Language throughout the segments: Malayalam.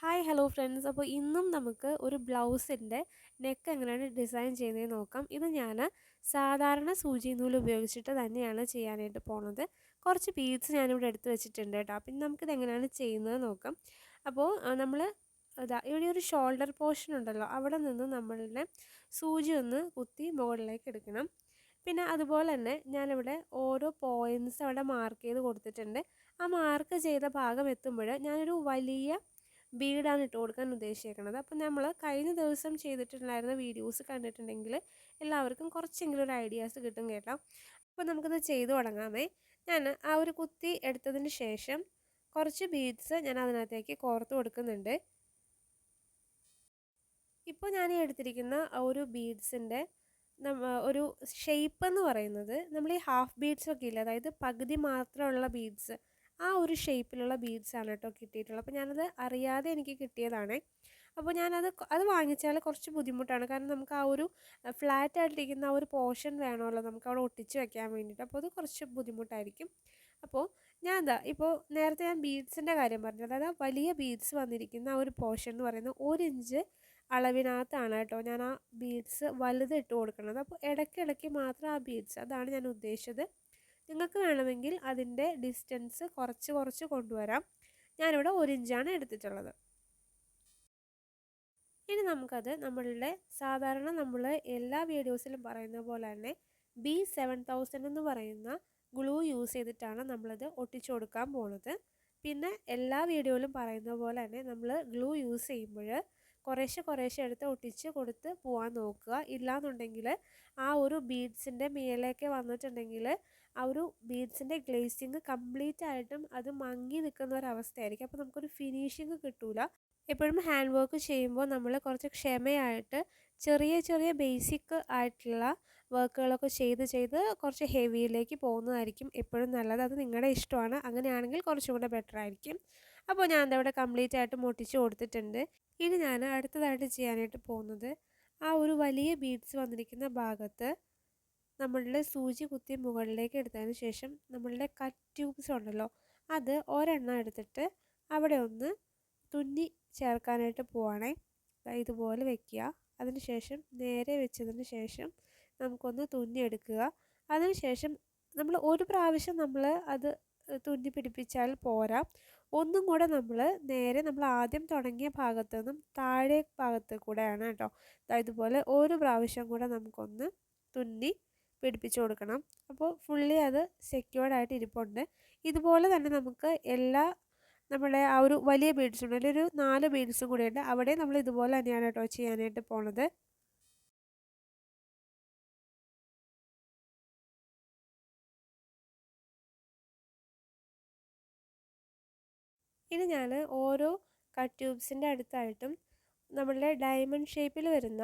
Hi hello friends. അപ്പോൾ ഇന്നും നമുക്ക് ഒരു ബ്ലൗസിന്റെ നെക്ക് എങ്ങനെയാണ് ഡിസൈൻ ചെയ്യുന്നത് നോക്കാം. ഇത് ഞാൻ സാധാരണ സൂചി നൂൽ ഉപയോഗിച്ചിട്ട് തന്നെയാണ് ചെയ്യാനായിട്ട് പോണത്. കുറച്ച് ബീഡ്സ് ഞാനിവിടെ എടുത്ത് വെച്ചിട്ടുണ്ട് കേട്ടോ. പിന്നെ നമുക്കിത് എങ്ങനെയാണ് ചെയ്യുന്നത് നോക്കാം. അപ്പോൾ നമ്മൾ ഇതാ ഇവിടെ ഒരു ഷോൾഡർ പോർഷൻ ഉണ്ടല്ലോ. അവിടെ നിന്ന് നമ്മളുടെ സൂചി ഒന്ന് കുത്തി മുകളിലേക്ക് എടുക്കണം. പിന്നെ അതുപോലെ തന്നെ ഞാനിവിടെ ഓരോ പോയിന്റ്സ് അവിടെ മാർക്ക് ചെയ്ത് കൊടുത്തിട്ടുണ്ട്. ആ മാർക്ക് ചെയ്ത ഭാഗം എത്തുമ്പോൾ ഞാനൊരു വലിയ ബീഡാണ് ഇട്ട് കൊടുക്കാൻ ഉദ്ദേശിക്കുന്നത് അപ്പം നമ്മൾ കഴിഞ്ഞ ദിവസം ചെയ്തിട്ടുണ്ടായിരുന്ന വീഡിയോസ് കണ്ടിട്ടുണ്ടെങ്കിൽ എല്ലാവർക്കും കുറച്ചെങ്കിലും ഒരു ഐഡിയാസ് കിട്ടും കേട്ടോ. അപ്പോൾ നമുക്കത് ചെയ്തു തുടങ്ങാമേ. ഞാൻ ആ ഒരു കുത്തി എടുത്തതിന് ശേഷം കുറച്ച് ബീഡ്സ് ഞാൻ അതിനകത്തേക്ക് കോർത്ത് കൊടുക്കുന്നുണ്ട്. ഇപ്പോൾ ഞാൻ എടുത്തിരിക്കുന്ന ഒരു ബീഡ്സിന്റെ ഒരു ഷേപ്പ് എന്ന് പറയുന്നത് നമ്മൾ ഈ ഹാഫ് ബീഡ്സ് ഒക്കെ ഇല്ല? അതായത് പകുതി മാത്രമുള്ള ബീഡ്സ് ആ ഒരു ഷേപ്പിലുള്ള ബീഡ്സാണ് കേട്ടോ കിട്ടിയിട്ടുള്ളത്. അപ്പോൾ ഞാനത് അറിയാതെ എനിക്ക് കിട്ടിയതാണ്. അപ്പോൾ ഞാനത് അത് വാങ്ങിച്ചാൽ കുറച്ച് ബുദ്ധിമുട്ടാണ്. കാരണം നമുക്ക് ആ ഒരു ഫ്ലാറ്റ് ആയിട്ടിരിക്കുന്ന ആ ഒരു പോർഷൻ വേണമല്ലോ നമുക്ക് അവിടെ ഒട്ടിച്ച് വെക്കാൻ വേണ്ടിയിട്ട്. അപ്പോൾ അത് കുറച്ച് ബുദ്ധിമുട്ടായിരിക്കും. അപ്പോൾ ഞാൻ എന്താ ഇപ്പോൾ നേരത്തെ ഞാൻ ബീഡ്സിന്റെ കാര്യം പറഞ്ഞു. അതായത് വലിയ ബീഡ്സ് വന്നിരിക്കുന്ന ആ ഒരു പോർഷൻ എന്ന് പറയുന്നത് ഒരു ഇഞ്ച് അളവിനകത്താണ് കേട്ടോ ഞാൻ ആ ബീഡ്സ് വലുത് ഇട്ട് കൊടുക്കുന്നത്. അപ്പോൾ ഇടയ്ക്കിടയ്ക്ക് മാത്രം ആ ബീഡ്സ്. അതാണ് ഞാൻ ഉദ്ദേശിച്ചത്. നിങ്ങൾക്ക് വേണമെങ്കിൽ അതിന്റെ ഡിസ്റ്റൻസ് കുറച്ച് കുറച്ച് കൊണ്ടുവരാം. ഞാനിവിടെ ഒരു ഇഞ്ചാണ് എടുത്തിട്ടുള്ളത്. ഇനി നമുക്കത് നമ്മളുടെ സാധാരണ നമ്മൾ എല്ലാ വീഡിയോസിലും പറയുന്ന പോലെ തന്നെ ബി സെവൻ തൗസൻഡ് എന്ന് പറയുന്ന ഗ്ലൂ യൂസ് ചെയ്തിട്ടാണ് നമ്മളത് ഒട്ടിച്ചു കൊടുക്കാൻ പോണത്. പിന്നെ എല്ലാ വീഡിയോയിലും പറയുന്ന പോലെ തന്നെ നമ്മൾ ഗ്ലൂ യൂസ് ചെയ്യുമ്പോൾ കുറേശ്ശെ കുറേശ്ശെ എടുത്ത് ഒട്ടിച്ച് കൊടുത്ത് പോകാൻ നോക്കുക. ഇല്ലാന്നുണ്ടെങ്കിൽ ആ ഒരു ബീഡ്സിന്റെ മേലേക്ക് വന്നിട്ടുണ്ടെങ്കിൽ ആ ഒരു ബീഡ്സിന്റെ ഗ്ലേസിങ് കംപ്ലീറ്റ് ആയിട്ടും അത് മങ്ങി നിൽക്കുന്ന ഒരു ഒരവസ്ഥയായിരിക്കും അപ്പോൾ നമുക്കൊരു ഫിനിഷിങ് കിട്ടൂല. എപ്പോഴും ഹാൻഡ് വർക്ക് ചെയ്യുമ്പോൾ നമ്മൾ കുറച്ച് ക്ഷമയായിട്ട് ചെറിയ ചെറിയ ബേസിക് ആയിട്ടുള്ള വർക്കുകളൊക്കെ ചെയ്ത് ചെയ്ത് കുറച്ച് ഹെവിയിലേക്ക് പോകുന്നതായിരിക്കും എപ്പോഴും നല്ലത്. അത് നിങ്ങളുടെ ഇഷ്ടമാണ്. അങ്ങനെയാണെങ്കിൽ കുറച്ചും കൂടെ ബെറ്റർ ആയിരിക്കും അപ്പോൾ ഞാൻ അതവിടെ കംപ്ലീറ്റ് ആയിട്ട് മുട്ടിച്ച് കൊടുത്തിട്ടുണ്ട്. ഇനി ഞാൻ അടുത്തതായിട്ട് ചെയ്യാനായിട്ട് പോകുന്നത് ആ ഒരു വലിയ ബീഡ്സ് വന്നിരിക്കുന്ന ഭാഗത്ത് നമ്മളുടെ സൂചി കുത്തി മുകളിലേക്ക് എടുത്തതിന് ശേഷം നമ്മളുടെ കട്ട് ട്യൂബ്സ് ഉണ്ടല്ലോ അത് ഒരെണ്ണം എടുത്തിട്ട് അവിടെ ഒന്ന് തുന്നി ചേർക്കാനായിട്ട് പോവാണേ. ഇതുപോലെ വെക്കുക. അതിനുശേഷം നേരെ വെച്ചതിന് ശേഷം നമുക്കൊന്ന് തുന്നി എടുക്കുക. അതിനുശേഷം നമ്മൾ ഒരു പ്രാവശ്യം നമ്മൾ അത് തുന്നി പിടിപ്പിച്ചാൽ പോരാ. ഒന്നും കൂടെ നമ്മൾ നേരെ നമ്മൾ ആദ്യം തുടങ്ങിയ ഭാഗത്തു നിന്നും താഴെ ഭാഗത്ത് കൂടെയാണ് കേട്ടോ. ഇതുപോലെ ഒരു പ്രാവശ്യം കൂടെ നമുക്കൊന്ന് തുന്നി പിടിപ്പിച്ചു കൊടുക്കണം. അപ്പോൾ ഫുള്ളി അത് സെക്യൂർഡ് ആയിട്ട് ഇരിപ്പുണ്ട്. ഇതുപോലെ തന്നെ നമുക്ക് എല്ലാ നമ്മുടെ ആ ഒരു വലിയ ബീഡ്സ് ഉണ്ട് അതിലൊരു നാല് ബീഡ്സും കൂടെ ഉണ്ട്. അവിടെ നമ്മൾ ഇതുപോലെ തന്നെയാണ് കേട്ടോ ചെയ്യാനായിട്ട് പോണത്. ഇനി ഞാൻ ഓരോ കട്ട് ട്യൂബ്സിന്റെ അടുത്തായിട്ടും നമ്മളുടെ ഡയമണ്ട് ഷേപ്പിൽ വരുന്ന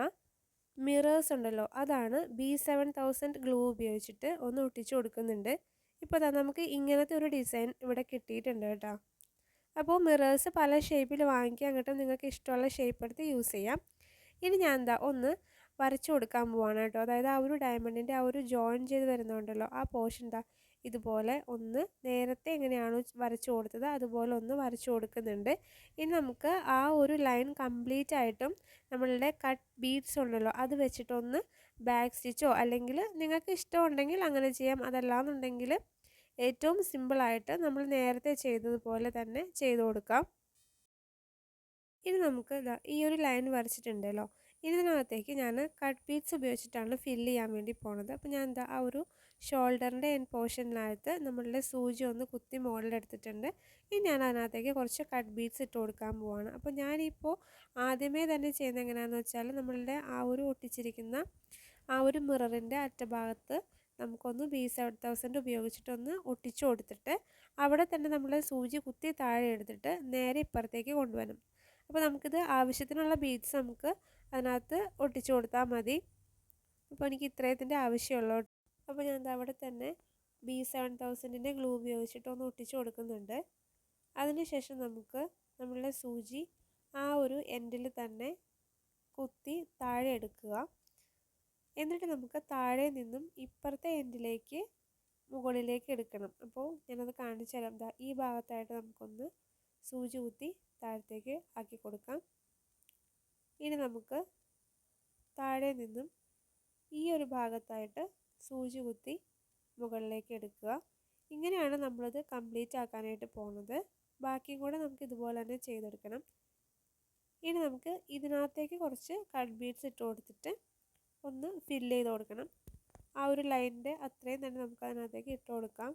മിറേഴ്സ് ഉണ്ടല്ലോ അതാണ് ബി സെവൻ തൗസൻഡ് ഗ്ലൂ ഉപയോഗിച്ചിട്ട് ഒന്ന് ഒട്ടിച്ചു കൊടുക്കുന്നുണ്ട്. ഇപ്പോൾ അതാ നമുക്ക് ഇങ്ങനത്തെ ഒരു ഡിസൈൻ ഇവിടെ കിട്ടിയിട്ടുണ്ട് കേട്ടോ. അപ്പോൾ മിറേഴ്സ് പല ഷേപ്പിൽ വാങ്ങിക്കാൻ കിട്ടും നിങ്ങൾക്ക് ഇഷ്ടമുള്ള ഷേപ്പ് എടുത്ത് യൂസ് ചെയ്യാം. ഇനി ഞാൻ എന്താ ഒന്ന് വരച്ചു കൊടുക്കാൻ പോവാണ് കേട്ടോ. അതായത് ആ ഒരു ഡയമണ്ടിന്റെ ആ ഒരു ജോയിൻ ചെയ്ത് വരുന്നുണ്ടല്ലോ ആ പോർഷൻ എന്താ ഇതുപോലെ ഒന്ന് നേരത്തെ എങ്ങനെയാണോ വരച്ചു കൊടുത്തത് അതുപോലെ ഒന്ന് വരച്ചു കൊടുക്കുന്നുണ്ട്. ഇനി നമുക്ക് ആ ഒരു ലൈൻ കംപ്ലീറ്റ് ആയിട്ടും നമ്മളുടെ കട്ട് ബീഡ്സ് ഉണ്ടല്ലോ അത് വെച്ചിട്ടൊന്ന് ബാക്ക് സ്റ്റിച്ചോ അല്ലെങ്കിൽ നിങ്ങൾക്ക് ഇഷ്ടമുണ്ടെങ്കിൽ അങ്ങനെ ചെയ്യാം. അതല്ലാന്നുണ്ടെങ്കിൽ ഏറ്റവും സിമ്പിളായിട്ട് നമ്മൾ നേരത്തെ ചെയ്തതുപോലെ തന്നെ ചെയ്തു കൊടുക്കാം. ഇനി നമുക്ക് ഈ ഒരു ലൈൻ വരച്ചിട്ടുണ്ടല്ലോ ഇതിനകത്തേക്ക് ഞാൻ കട്ട് ബീഡ്സ് ഉപയോഗിച്ചിട്ടാണ് ഫില്ല് ചെയ്യാൻ വേണ്ടി പോണത്. അപ്പോൾ ഞാൻ എന്താ ആ ഒരു ഷോൾഡറിന്റെ എൻ പോർഷനിനകത്ത് നമ്മളുടെ സൂചി ഒന്ന് കുത്തി മുകളിലെടുത്തിട്ടുണ്ട് ഇനി ഞാൻ അതിനകത്തേക്ക് കുറച്ച് കട്ട് ബീഡ്സ് ഇട്ട് കൊടുക്കാൻ പോവാണ്. അപ്പോൾ ഞാനിപ്പോൾ ആദ്യമേ തന്നെ ചെയ്യുന്നത് എങ്ങനെയാണെന്ന് വെച്ചാൽ നമ്മളുടെ ആ ഒരു ഒട്ടിച്ചിരിക്കുന്ന ആ ഒരു മിററിന്റെ അറ്റഭാഗത്ത് നമുക്കൊന്ന് ബി സെവൻ തൗസൻഡ് ഉപയോഗിച്ചിട്ടൊന്ന് ഒട്ടിച്ചു കൊടുത്തിട്ട് അവിടെ തന്നെ നമ്മൾ സൂചി കുത്തി താഴെ എടുത്തിട്ട് നേരെ ഇപ്പുറത്തേക്ക് കൊണ്ടുവരും അപ്പോൾ നമുക്കിത് ആവശ്യത്തിനുള്ള ബീഡ്സ് നമുക്ക് അതിനകത്ത് ഒട്ടിച്ചു കൊടുത്താൽ മതി. അപ്പോൾ എനിക്ക് ഇത്രയത്തിന്റെ ആവശ്യമുള്ളൂ. അപ്പോൾ ഞാൻ അവിടെ തന്നെ ബി സെവൻ തൗസൻഡിന്റെ ഗ്ലൂ ഉപയോഗിച്ചിട്ട് ഒന്ന് ഒട്ടിച്ചു കൊടുക്കുന്നുണ്ട്. അതിനുശേഷം നമുക്ക് നമ്മളുടെ സൂചി ആ ഒരു എൻഡിൽ തന്നെ കുത്തി താഴെ എടുക്കുക. എന്നിട്ട് നമുക്ക് താഴെ നിന്നും ഇപ്പുറത്തെ എൻഡിലേക്ക് മുകളിലേക്ക് എടുക്കണം. അപ്പോൾ ഞാനത് കാണിച്ചു തരാം. ഈ ഭാഗത്തായിട്ട് നമുക്കൊന്ന് സൂചി കുത്തി താഴത്തേക്ക് ആക്കി കൊടുക്കാം. ഇനി നമുക്ക് താഴെ നിന്നും ഈ ഒരു ഭാഗത്തായിട്ട് സൂചി കുത്തി മുകളിലേക്ക് എടുക്കുക. ഇങ്ങനെയാണ് നമ്മളിത് കംപ്ലീറ്റ് ആക്കാനായിട്ട് പോകുന്നത് ബാക്കിയും കൂടെ നമുക്ക് ഇതുപോലെ തന്നെ ചെയ്തെടുക്കണം. ഇനി നമുക്ക് ഇതിനകത്തേക്ക് കുറച്ച് കട്ട് ബീഡ്സ് ഇട്ട് കൊടുത്തിട്ട് ഒന്ന് ഫില്ല് ചെയ്ത് കൊടുക്കണം. ആ ഒരു ലൈനിന്റെ അത്രയും തന്നെ നമുക്ക് അതിനകത്തേക്ക് ഇട്ട് കൊടുക്കാം.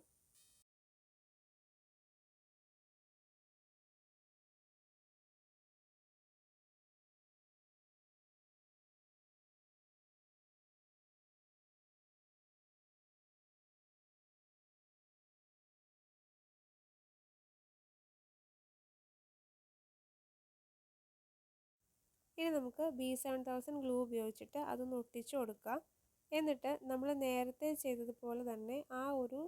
ഇനി നമുക്ക് ബി സെവൻ തൗസൻഡ് ഗ്ലൂ ഉപയോഗിച്ചിട്ട് അതൊന്ന് ഒട്ടിച്ചു കൊടുക്കാം. എന്നിട്ട് നമ്മൾ നേരത്തെ ചെയ്തതുപോലെ തന്നെ ആ ഒരു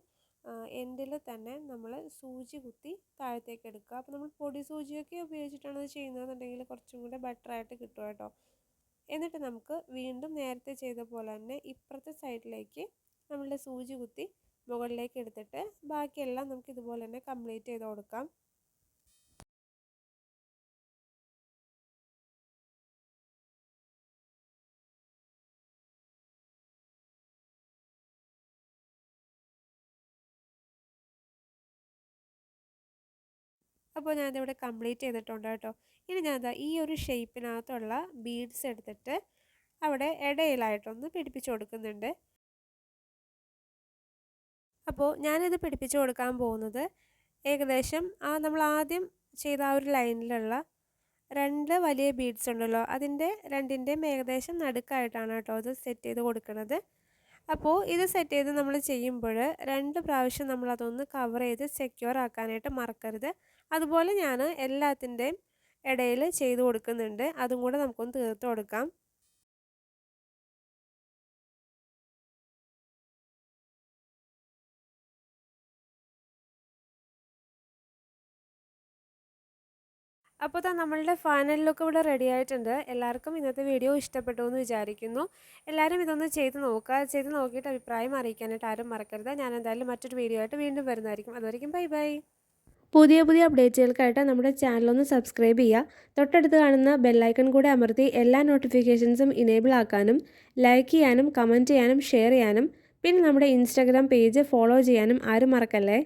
എൻഡിൽ തന്നെ നമ്മൾ സൂചി കുത്തി താഴത്തേക്ക് എടുക്കുക. അപ്പോൾ നമ്മൾ പൊടി സൂചിയൊക്കെ ഉപയോഗിച്ചിട്ടാണ് അത് ചെയ്യുന്നതെന്നുണ്ടെങ്കിൽ കുറച്ചും കൂടെ ബെറ്റർ ആയിട്ട് കിട്ടും കേട്ടോ. എന്നിട്ട് നമുക്ക് വീണ്ടും നേരത്തെ ചെയ്ത പോലെ തന്നെ ഇപ്പുറത്തെ സൈഡിലേക്ക് നമ്മളുടെ സൂചി കുത്തി മുകളിലേക്ക് എടുത്തിട്ട് ബാക്കിയെല്ലാം നമുക്ക് ഇതുപോലെ തന്നെ കംപ്ലീറ്റ് ചെയ്ത് കൊടുക്കാം. അപ്പോൾ ഞാനിവിടെ കംപ്ലീറ്റ് ചെയ്തിട്ടുണ്ട് കേട്ടോ. ഇനി ഞാനിതാ ഈ ഒരു ഷേപ്പിനകത്തുള്ള ബീഡ്സ് എടുത്തിട്ട് അവിടെ ഇടയിലായിട്ടൊന്ന് പിടിപ്പിച്ച് കൊടുക്കുന്നുണ്ട്. അപ്പോൾ ഞാനിത് പിടിപ്പിച്ച് കൊടുക്കാൻ പോകുന്നത് ഏകദേശം ആ നമ്മൾ ആദ്യം ചെയ്ത ആ ഒരു ലൈനിലുള്ള രണ്ട് വലിയ ബീഡ്സ് ഉണ്ടല്ലോ. അതിന്റെ രണ്ടിന്റെയും ഏകദേശം നടുക്കായിട്ടാണ് കേട്ടോ അത് സെറ്റ് ചെയ്ത് കൊടുക്കുന്നത് അപ്പോൾ ഇത് സെറ്റ് ചെയ്ത് നമ്മൾ ചെയ്യുമ്പോൾ രണ്ട് പ്രാവശ്യം നമ്മൾ അതൊന്ന് കവർ ചെയ്ത് സെക്യൂർ ആക്കാനായിട്ട് മറക്കരുത്. അതുപോലെ ഞാൻ എല്ലാത്തിന്റെയും ഇടയിൽ ചെയ്ത് കൊടുക്കുന്നുണ്ട്. അതും കൂടെ നമുക്കൊന്ന് തീർത്ത് കൊടുക്കാം. അപ്പോൾ താ നമ്മളുടെ ഫൈനൽ ലുക്ക് ഇവിടെ റെഡി ആയിട്ടുണ്ട്. എല്ലാവർക്കും ഇന്നത്തെ വീഡിയോ ഇഷ്ടപ്പെട്ടു എന്ന് വിചാരിക്കുന്നു. എല്ലാവരും ഇതൊന്ന് ചെയ്ത് നോക്കുക ചെയ്ത് നോക്കിയിട്ട് അഭിപ്രായം അറിയിക്കാനായിട്ട് ആരും മറക്കരുത്. ഞാൻ എന്തായാലും മറ്റൊരു വീഡിയോ ആയിട്ട് വീണ്ടും വരുന്നതായിരിക്കും. അതുവരെയും ബൈ ബൈ പുതിയ പുതിയ അപ്ഡേറ്റുകൾക്കായിട്ട് നമ്മുടെ ചാനലൊന്ന് സബ്സ്ക്രൈബ് ചെയ്യുക. തൊട്ടടുത്ത് കാണുന്ന ബെല്ലൈക്കൺ കൂടെ അമർത്തി എല്ലാ നോട്ടിഫിക്കേഷൻസും ഇനേബിൾ ആക്കാനും ലൈക്ക് ചെയ്യാനും കമന്റ് ചെയ്യാനും ഷെയർ ചെയ്യാനും പിന്നെ നമ്മുടെ ഇൻസ്റ്റാഗ്രാം പേജ് ഫോളോ ചെയ്യാനും ആരും മറക്കല്ലേ?